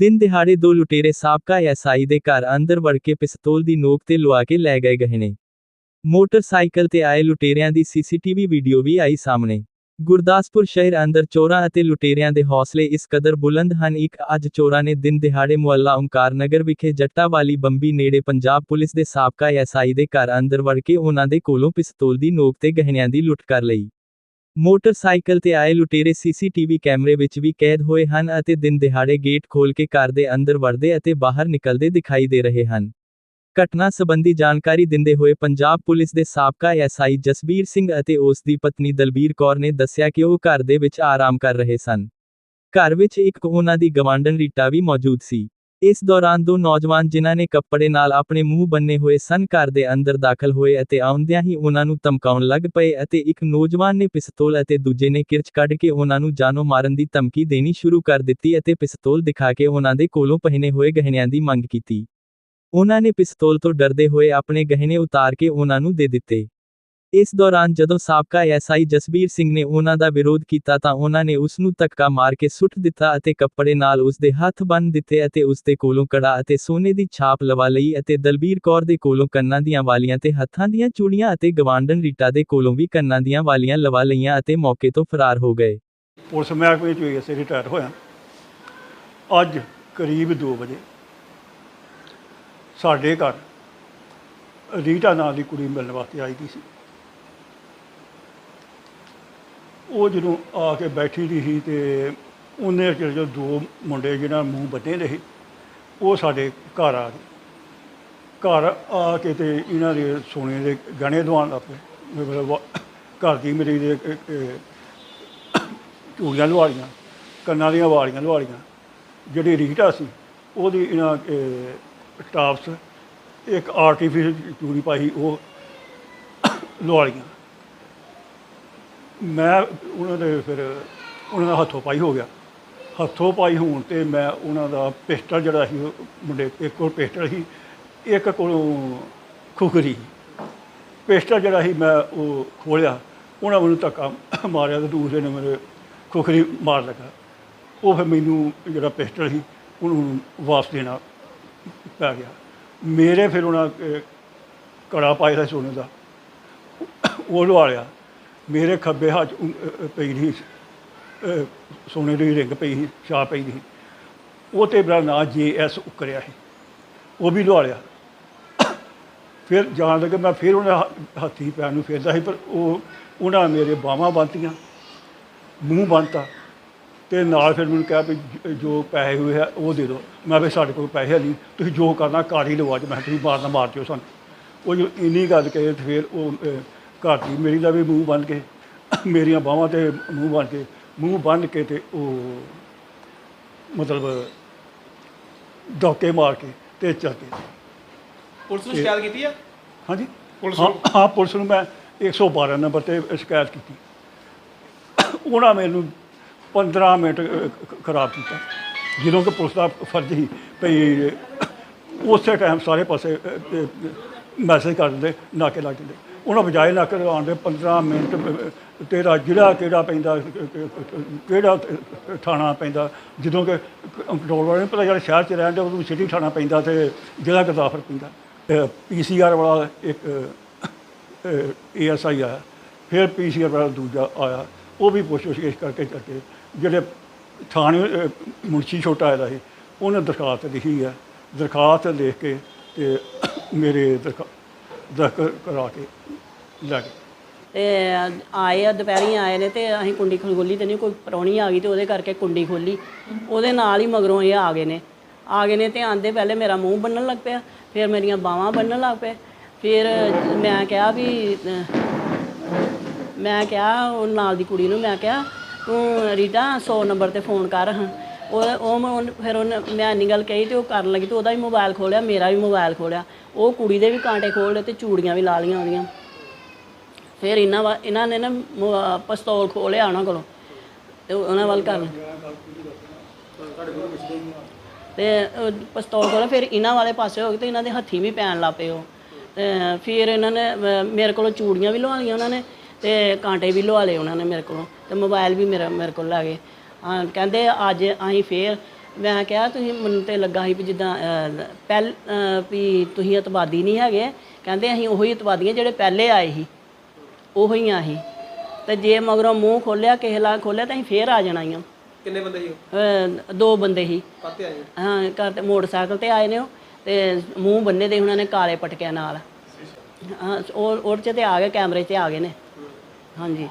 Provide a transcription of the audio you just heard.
ਦਿਨ ਦਿਹਾੜੇ ਦੋ ਲੁਟੇਰੇ ਸਾਬਕਾ ਐਸਆਈ ਦੇ ਘਰ ਅੰਦਰ ਵੜ ਕੇ ਪਿਸਤੌਲ ਦੀ ਨੋਕ ਤੇ ਲਵਾ ਕੇ ਲੈ ਗਏ ਗਹਿਣੇ। ਮੋਟਰਸਾਈਕਲ ਤੇ ਆਏ ਲੁਟੇਰਿਆਂ ਦੀ ਸੀਸੀਟੀਵੀ ਵੀਡੀਓ ਵੀ ਆਈ ਸਾਹਮਣੇ। ਗੁਰਦਾਸਪੁਰ ਸ਼ਹਿਰ ਅੰਦਰ ਚੋਰਾਂ ਅਤੇ ਲੁਟੇਰਿਆਂ ਦੇ ਹੌਸਲੇ ਇਸ ਕਦਰ ਬੁਲੰਦ ਹਨ। ਇੱਕ ਅੱਜ ਚੋਰਾਂ ਨੇ ਦਿਨ ਦਿਹਾੜੇ ਮੁਹੱਲਾ ਓਮਕਾਰ ਨਗਰ ਵਿਖੇ ਜੱਟਾ ਵਾਲੀ ਬੰਬੀ ਨੇੜੇ ਪੰਜਾਬ ਪੁਲਿਸ ਦੇ ਸਾਬਕਾ ਐਸਆਈ ਦੇ ਘਰ ਅੰਦਰ ਵੜ ਕੇ ਉਹਨਾਂ ਦੇ ਕੋਲੋਂ ਪਿਸਤੌਲ ਦੀ ਨੋਕ ਤੇ ਗਹਿਣਿਆਂ ਦੀ ਲੁੱਟ ਕਰ ਲਈ। ਮੋਟਰਸਾਈਕਲ ਤੇ ਆਏ ਲੁਟੇਰੇ ਸੀਸੀਟੀਵੀ ਕੈਮਰੇ ਵਿੱਚ ਵੀ ਕੈਦ ਹੋਏ ਹਨ ਅਤੇ ਦਿਨ ਦਿਹਾੜੇ ਗੇਟ ਖੋਲ ਕੇ ਘਰ ਦੇ ਅੰਦਰ ਵੜਦੇ ਅਤੇ ਬਾਹਰ ਨਿਕਲਦੇ ਦਿਖਾਈ ਦੇ ਰਹੇ ਹਨ। ਘਟਨਾ ਸੰਬੰਧੀ ਜਾਣਕਾਰੀ ਦਿੰਦੇ ਹੋਏ ਪੰਜਾਬ ਪੁਲਿਸ ਦੇ ਸਾਬਕਾ ਐਸਆਈ ਜਸਬੀਰ ਸਿੰਘ ਅਤੇ ਉਸ ਦੀ ਪਤਨੀ ਦਲਬੀਰ ਕੌਰ ਨੇ ਦੱਸਿਆ ਕਿ ਉਹ ਘਰ ਦੇ ਵਿੱਚ ਆਰਾਮ ਕਰ ਰਹੇ ਸਨ। ਘਰ ਵਿੱਚ ਇੱਕ ਉਹਨਾਂ ਦੀ ਗਵਾਂਢਣ ਰੀਟਾ ਵੀ ਮੌਜੂਦ ਸੀ। ਇਸ ਦੌਰਾਨ ਦੋ ਨੌਜਵਾਨ ਜਿਨ੍ਹਾਂ ਨੇ ਕੱਪੜੇ ਨਾਲ ਆਪਣੇ ਮੂੰਹ ਬੰਨੇ ਹੋਏ ਸਨ ਘਰ ਦੇ ਅੰਦਰ ਦਾਖਲ ਹੋਏ ਅਤੇ ਆਉਂਦਿਆਂ ਹੀ ਉਹਨਾਂ ਨੂੰ ਧਮਕਾਉਣ ਲੱਗ ਪਏ ਅਤੇ ਇੱਕ ਨੌਜਵਾਨ ਨੇ ਪਿਸਤੌਲ ਅਤੇ ਦੂਜੇ ਨੇ ਕਿਰਚ ਕੱਢ ਕੇ ਉਹਨਾਂ ਨੂੰ ਜਾਨੋਂ ਮਾਰਨ ਦੀ ਧਮਕੀ ਦੇਣੀ ਸ਼ੁਰੂ ਕਰ ਦਿੱਤੀ ਅਤੇ ਪਿਸਤੌਲ ਦਿਖਾ ਕੇ ਉਹਨਾਂ ਦੇ ਕੋਲੋਂ ਪਹਿਨੇ ਹੋਏ ਗਹਿਣਿਆਂ ਦੀ ਮੰਗ ਕੀਤੀ। ਉਹਨਾਂ ਨੇ ਪਿਸਤੌਲ ਤੋਂ ਡਰਦੇ ਹੋਏ ਆਪਣੇ ਗਹਿਣੇ ਉਤਾਰ ਕੇ ਉਹਨਾਂ ਨੂੰ ਦੇ ਦਿੱਤੇ। ਇਸ ਦੌਰਾਨ ਜਦੋਂ ਸਾਬਕਾ ਐਸਆਈ ਜਸਬੀਰ ਸਿੰਘ ਨੇ ਉਹਨਾਂ ਦਾ ਵਿਰੋਧ ਕੀਤਾ ਤਾਂ ਉਹਨਾਂ ਨੇ ਉਸ ਨੂੰ ਧੱਕਾ ਮਾਰ ਕੇ ਸੁੱਟ ਦਿੱਤਾ ਅਤੇ ਕੱਪੜੇ ਨਾਲ ਉਸ ਦੇ ਹੱਥ ਬੰਨ੍ਹ ਦਿੱਤੇ ਅਤੇ ਉਸ ਦੇ ਕੋਲੋਂ ਕੜਾ ਅਤੇ ਸੋਨੇ ਦੀ ਛਾਪ ਲਵਾ ਲਈ ਅਤੇ ਦਲਬੀਰ ਕੌਰ ਦੇ ਕੋਲੋਂ ਕੰਨਾਂ ਦੀਆਂ ਵਾਲੀਆਂ ਤੇ ਹੱਥਾਂ ਦੀਆਂ ਚੂੜੀਆਂ ਅਤੇ ਗਵਾਂਢਣ ਰੀਟਾ ਦੇ ਕੋਲੋਂ ਵੀ ਕੰਨਾਂ ਦੀਆਂ ਵਾਲੀਆਂ ਲਵਾ ਲਈਆਂ ਅਤੇ ਮੌਕੇ ਤੋਂ ਫਰਾਰ ਹੋ ਗਏ। ਪੁਲਿਸ ਮਹਿਕਮੇ ਚੋਂ ਇਸੇ ਰਿਟਾਇਰ ਹੋਇਆ ਅੱਜ ਕਰੀਬ 2 ਵਜੇ ਸਾਡੇ ਘਰ ਰੀਟਾ ਨਾਂ ਦੀ ਕੁੜੀ ਮਿਲਣ ਵਾਸਤੇ ਆਈ ਦੀ ਸੀ। ਉਹ ਜਦੋਂ ਆ ਕੇ ਬੈਠੀ ਦੀ ਸੀ ਤੇ ਉਹਨੇ ਚਿਰ ਜੋ ਦੋ ਮੁੰਡੇ ਜਿਹਨਾਂ ਮੂੰਹ ਬੱਧੇ ਦੇ ਸੀ, ਉਹ ਸਾਡੇ ਘਰ ਆ ਗਏ। ਘਰ ਆ ਕੇ ਤੇ ਇਹਨਾਂ ਦੇ ਸੋਨੇ ਦੇ ਗਹਿਣੇ ਦਵਾਉਣ ਲੱਗ ਪਏ। ਮਤਲਬ ਵਾ- ਘਰ ਦੀ ਮੇਰੀ ਦੇ ਚੂੜੀਆਂ ਲਵਾਲੀਆਂ ਕੰਨਾਂ ਦੀਆਂ ਵਾਲੀਆਂ ਲਵਾਲੀਆਂ ਜਿਹੜੀ ਰੀਟਾ ਸੀ, ਉਹਦੀ ਇਹਨਾਂ ਟਾਪਸ, ਇੱਕ ਆਰਟੀਫੀਸ਼ਲ ਚੂੜੀ ਪਾਈ ਉਹ ਲਵਾਲੀਆਂ ਮੈਂ ਉਹਨਾਂ ਦੇ ਫਿਰ ਉਹਨਾਂ ਦਾ ਹੱਥੋਂ ਪਾਈ ਹੋ ਗਿਆ। ਹੱਥੋਂ ਪਾਈ ਹੋਣ ਤੇ ਮੈਂ ਉਹਨਾਂ ਦਾ ਪਿਸਟਲ ਜਿਹੜਾ ਸੀ, ਉਹ ਮੁੰਡੇ ਇੱਕ ਕੋਲ ਪਿਸਟਲ ਸੀ, ਇੱਕ ਕੋਲੋਂ ਖੁਖਰੀ। ਪਿਸਟਲ ਜਿਹੜਾ ਸੀ ਮੈਂ ਉਹ ਖੋਲਿਆ, ਉਹਨਾਂ ਮੈਨੂੰ ਧੱਕਾ ਮਾਰਿਆ ਤੇ ਦੂਸਰੇ ਨੇ ਮੇਰੇ ਖੁਖਰੀ ਮਾਰ ਲੱਗਾ। ਉਹ ਫਿਰ ਮੈਨੂੰ ਜਿਹੜਾ ਪਿਸਟਲ ਸੀ, ਉਹਨੂੰ ਵਾਪਸ ਦੇਣਾ ਪੈ ਗਿਆ। ਮੇਰੇ ਫਿਰ ਉਹਨਾਂ ਕੜਾ ਪਾਇਆ ਸੋਨੇ ਦਾ, ਉਹ ਲਵਾ ਲਿਆ ਮੇਰੇ ਖੱਬੇ ਹੱਥ ਉਂ- ਅਹ, ਅਹ, ਪਈ ਦੀ ਸੋਨੇ ਦੀ ਰਿੰਗ ਪਈ ਸੀ ਛਾਪ ਪਈ ਦੀ ਉਹ ਤੇ ਮੇਰਾ ਨਾਂ ਜੇ ਐਸ ਉਕਰਿਆ ਸੀ। ਉਹ ਵੀ ਲਵਾ ਲਿਆ ਫਿਰ ਜਾਣ ਲੱਗੇ ਮੈਂ ਫਿਰ ਉਹਨਾਂ ਹ- ਹੱਥੀ ਪੈਰ ਨੂੰ ਫੇਰਦਾ ਸੀ ਪਰ ਉਹ ਉਹਨਾਂ ਮੇਰੇ ਬਾਹਾਂ ਬੰਨ੍ਹਤੀਆਂ ਮੂੰਹ ਬੰਨਤਾ। ਤੇ ਨਾਲ ਫਿਰ ਮੈਨੂੰ ਕਿਹਾ ਵੀ ਜ- ਜੋ ਪੈਸੇ ਹੋਏ ਆ ਉਹ ਦੇ ਦਿਓ ਮੈਂ ਵੀ ਸਾਡੇ ਕੋਲ ਪੈਸੇ ਹੈ ਨਹੀਂ ਤੁਸੀਂ ਜੋ ਕਰਨਾ ਕਾਰ ਹੀ ਲਵਾ ਅੱਜ ਮੈਂ ਕਿਹਾ ਤੁਸੀਂ ਮਾਰਨਾ ਮਾਰ ਦਿਓ ਸਾਨੂੰ। ਉਹ ਜੋ ਇੰਨੀ ਗੱਲ ਕਹੇ ਤੇ ਫਿਰ ਉਹ ਅਹ, ਘਰ ਦੀ ਮੇਰੀ ਦਾ ਵੀ ਮੂੰਹ ਬੰਨ ਕੇ ਮੇਰੀਆਂ ਬਾਹਾਂ ਤੇ ਮੂੰਹ ਬੰਨ ਕੇ ਮੂੰਹ ਬੰਨ ਕੇ ਤੇ ਉਹ ਮਤਲਬ ਡੋਕੇ ਮਾਰ ਕੇ ਤੇ ਚੱਲ ਗਏ ਪੁਲਿਸ ਨੂੰ ਸ਼ਿਕਾਇਤ ਕੀਤੀ ਆ? ਹਾਂਜੀ? ਪੁਲਿਸ ਹਾਂ ਨੂੰ? ਹਾਂ ਪੁਲਿਸ ਨੂੰ ਮੈਂ 112 ਨੰਬਰ ਤੇ ਸ਼ਿਕਾਇਤ ਕੀਤੀ। ਉਹਨਾਂ ਮੈਨੂੰ 15 ਮਿੰਟ ਖਰਾਬ ਕੀਤਾ। ਜਦੋਂ ਕਿ ਪੁਲਿਸ ਦਾ ਫਰਜ਼ ਸੀ ਭਈ ਉਸੇ ਟਾਈਮ ਸਾਰੇ ਪਾਸੇ ਮੈਸੇਜ ਕਰ ਦਿੰਦੇ ਨਾਕੇ ਲੱਗ ਜਾਂਦੇ ਉਹਨਾਂ ਬਜਾਏ ਨਾ ਨਾਕੇ ਲਗਾਉਣ ਦੇ 15 ਮਿੰਟ, ਤੇਰਾ ਜ਼ਿਲ੍ਹਾ ਕਿਹੜਾ ਪੈਂਦਾ, ਕਿਹੜਾ ਥਾਣਾ ਪੈਂਦਾ, ਜਦੋਂ ਕਿ ਕੰਟਰੋਲ ਵਾਲੇ ਨੂੰ ਪਤਾ ਜਿਹੜਾ ਸ਼ਹਿਰ 'ਚ ਰਹਿੰਦੇ ਉਹਨੂੰ ਸਿਟੀ ਥਾਣਾ ਪੈਂਦਾ ਤੇ ਜ਼ਿਲ੍ਹਾ ਗੁਰਦਾਸਪੁਰ ਪੈਂਦਾ। ਪੀਸੀਆਰ ਵਾਲਾ ਇੱਕ ਏਐਸਆਈ ਆਇਆ, ਫਿਰ ਪੀਸੀਆਰ ਵਾਲਾ ਦੂਜਾ ਆਇਆ, ਉਹ ਵੀ ਪੁੱਛ ਪੁੱਛ ਕਰਕੇ ਕਰਕੇ ਜਿਹੜੇ ਥਾਣੇ ਮੁਨਸ਼ੀ ਛੋਟਾ ਆਇਆ ਸੀ, ਉਹਨੇ ਦਰਖਾਸਤ ਲਿਖੀ ਹੈ ਦਰਖਾਸਤ ਲਿਖ ਕੇ ਤੇ ਮੇਰੇ ਦਰਖਾ ਦਰਖ ਕਰਾ ਕੇ, ਲੈ ਗਏ ਤੇ ਆਏ ਆ, ਦੁਪਹਿਰੀ ਆਏ ਨੇ ਤੇ ਅਸੀਂ ਕੁੰਡੀ ਖੋਲੀ ਤੇ ਨਹੀਂ, ਕੋਈ ਪ੍ਰਾਹੁਣੀ ਆ ਗਈ ਤੇ ਉਹਦੇ ਕਰਕੇ ਕੁੰਡੀ ਖੋਲੀ ਉਹਦੇ ਨਾਲ ਹੀ ਮਗਰੋਂ ਇਹ ਆ ਗਏ ਨੇ। ਆ ਗਏ ਨੇ ਤੇ ਆਂਦੇ ਪਹਿਲੇ ਮੇਰਾ ਮੂੰਹ ਬੰਨਣ ਲੱਗ ਪਿਆ, ਫਿਰ ਮੇਰੀਆਂ ਬਾਹਾਂ ਬੰਨਣ ਲੱਗ ਪਏ। ਫਿਰ ਮੈਂ ਕਿਹਾ ਵੀ, ਮੈਂ ਕਿਹਾ ਉਹ ਨਾਲ ਦੀ ਕੁੜੀ ਨੂੰ, ਮੈਂ ਕਿਹਾ, ਤੂੰ ਰੀਟਾ 100 ਨੰਬਰ ਤੇ ਫੋਨ ਕਰ ਹਾਂ। ਉਹ ਉਹ ਮੈਂ ਫਿਰ ਉਹਨੇ ਮੈਂ ਇੰਨੀ ਗੱਲ ਕਹੀ ਤੇ ਉਹ ਕਰਨ ਲੱਗੀ ਤੇ ਉਹਦਾ ਵੀ ਮੋਬਾਈਲ ਖੋਲਿਆ ਮੇਰਾ ਵੀ ਮੋਬਾਈਲ ਖੋਲਿਆ। ਉਹ ਕੁੜੀ ਦੇ ਵੀ ਕਾਂਟੇ ਖੋਲ ਲਏ ਤੇ ਚੂੜੀਆਂ ਵੀ ਲਾ ਲਈਆਂ ਉਹਦੀਆਂ। ਫਿਰ ਇਹਨਾਂ ਵਾ ਇਹਨਾਂ ਨੇ ਨਾ ਮੋ- ਪਿਸਤੌਲ ਖੋਲਿਆ ਉਹਨਾਂ ਕੋਲੋਂ ਤੇ ਉਹਨਾਂ ਵੱਲ ਕਰਨ ਤੇ ਉਹ ਪਿਸਤੌਲ ਕੋਲ ਫਿਰ ਇਹਨਾਂ ਵਾਲੇ ਪਾਸੇ ਹੋ ਗਏ ਤੇ ਇਹਨਾਂ ਦੇ ਹੱਥੀ ਵੀ ਪੈਣ ਲੱਗ ਪਏ ਉਹ। ਤੇ ਫਿਰ ਇਹਨਾਂ ਨੇ ਅਹ, ਮੇਰੇ ਕੋਲੋਂ ਚੂੜੀਆਂ ਵੀ ਲਵਾ ਲਈਆਂ ਉਹਨਾਂ ਨੇ ਤੇ ਕਾਂਟੇ ਵੀ ਲਵਾ ਲਏ ਉਹਨਾਂ ਨੇ ਮੇਰੇ ਕੋਲੋਂ ਤੇ ਮੋਬਾਈਲ ਵੀ ਮੇਰਾ ਮੇਰੇ ਕੋਲ ਲੈ ਗਏ। ਹਾਂ ਕਹਿੰਦੇ ਅੱਜ ਅਸੀਂ ਫੇਰ ਮੈਂ ਕਿਹਾ ਤੁਸੀਂ ਮੈਨੂੰ ਤੇ ਲੱਗਾ ਸੀ ਵੀ ਜਿੱਦਾਂ ਪਹਿਲ ਵੀ ਤੁਸੀਂ ਇਤਵਾਦੀ ਨਹੀਂ ਹੈਗੇ। ਕਹਿੰਦੇ ਅਸੀਂ ਉਹੀ ਇਤਵਾਦੀ ਹਾਂ ਜਿਹੜੇ ਪਹਿਲੇ ਆਏ ਸੀ ਉਹੀ ਆ ਅਸੀਂ। ਤੇ ਜੇ ਮਗਰੋਂ ਮੂੰਹ ਖੋਲਿਆ ਕਿਸੇ ਲਾ ਖੋਲਿਆ ਤਾਂ ਅਸੀਂ ਫੇਰ ਆ ਜਾਣਾ ਹੀ ਆ ਕਿੰਨੇ ਬੰਦੇ ਸੀ ਅਹ, ਦੋ ਬੰਦੇ ਸੀ। ਕਾਤੇ ਆਏ ਹਾਂ? ਘਰ ਤੇ ਮੋਟਰਸਾਈਕਲ ਤੇ ਆਏ ਨੇ ਉਹ। ਤੇ ਮੂੰਹ ਬੰਨੇ ਦੇ ਉਹਨਾਂ ਨੇ ਕਾਲੇ ਪਟਕਿਆਂ ਨਾਲ। ਹਾਂ ਉਹ 'ਚ ਤੇ ਆ ਗਏ ਕੈਮਰੇ 'ਤੇ ਆ ਗਏ ਨੇ। ਹਾਂਜੀ।